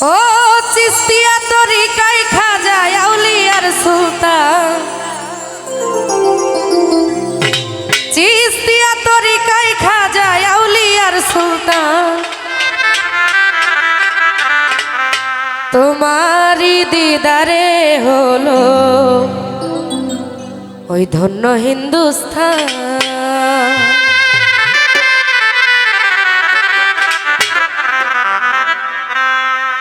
ও চিস্তিয়া তরিকায় খাজা আউলিয়ার সুলতান। চিস্তিয়া তরিকায় খাজা আউলিয়ার সুলতান। তোমারি দিদারে হলো ওই ধন্য হিন্দুস্থান।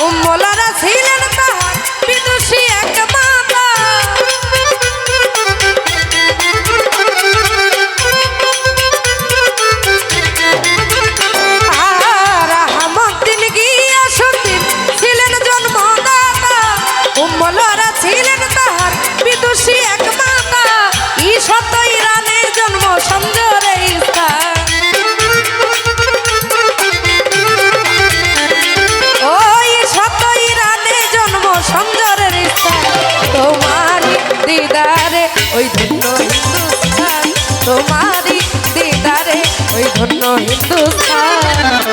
উম্মলারা ছিলেন ধন্য হিন্দুস্তান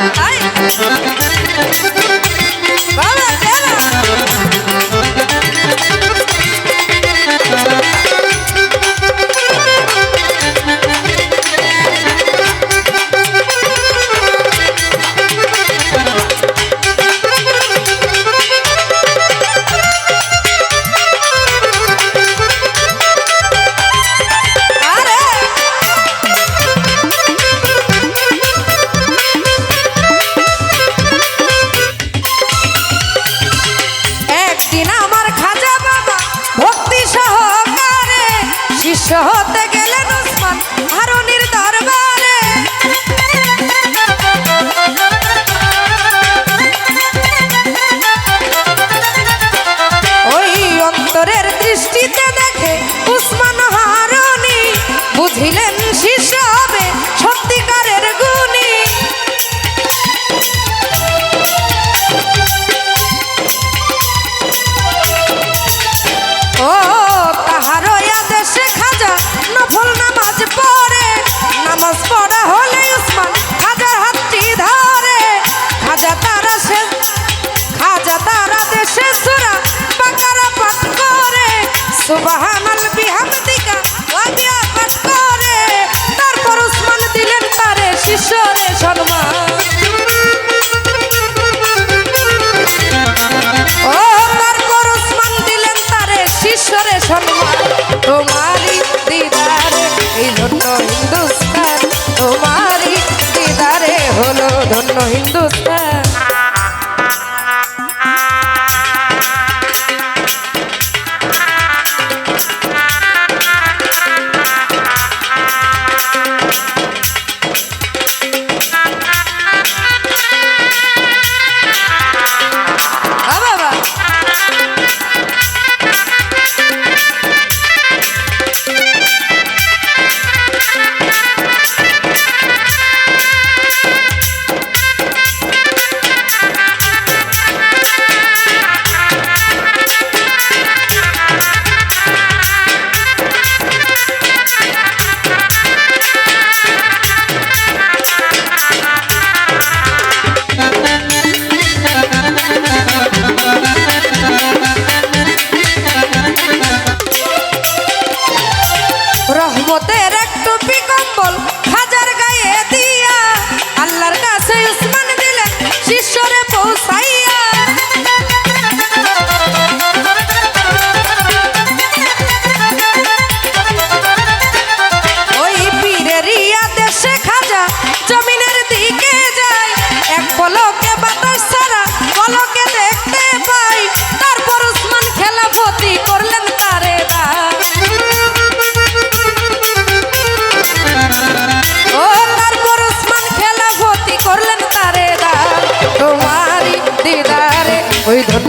সহ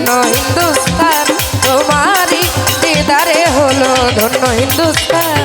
ধন্য হিন্দুস্তান তোমারই দিদারে হলো ধন্য হিন্দুস্তান।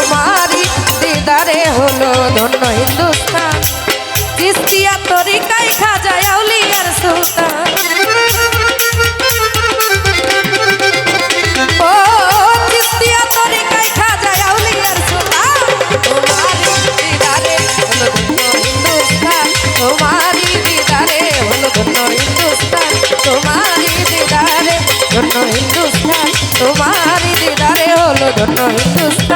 তোমারি দিদারে হলো ধন্য হিন্দুস্তান। কিস্তিয়া তরিকায় খাজায় আউলিয়ার সুলতান। তোমারি দিদারে হলো ধন্য হিন্দুস্তান।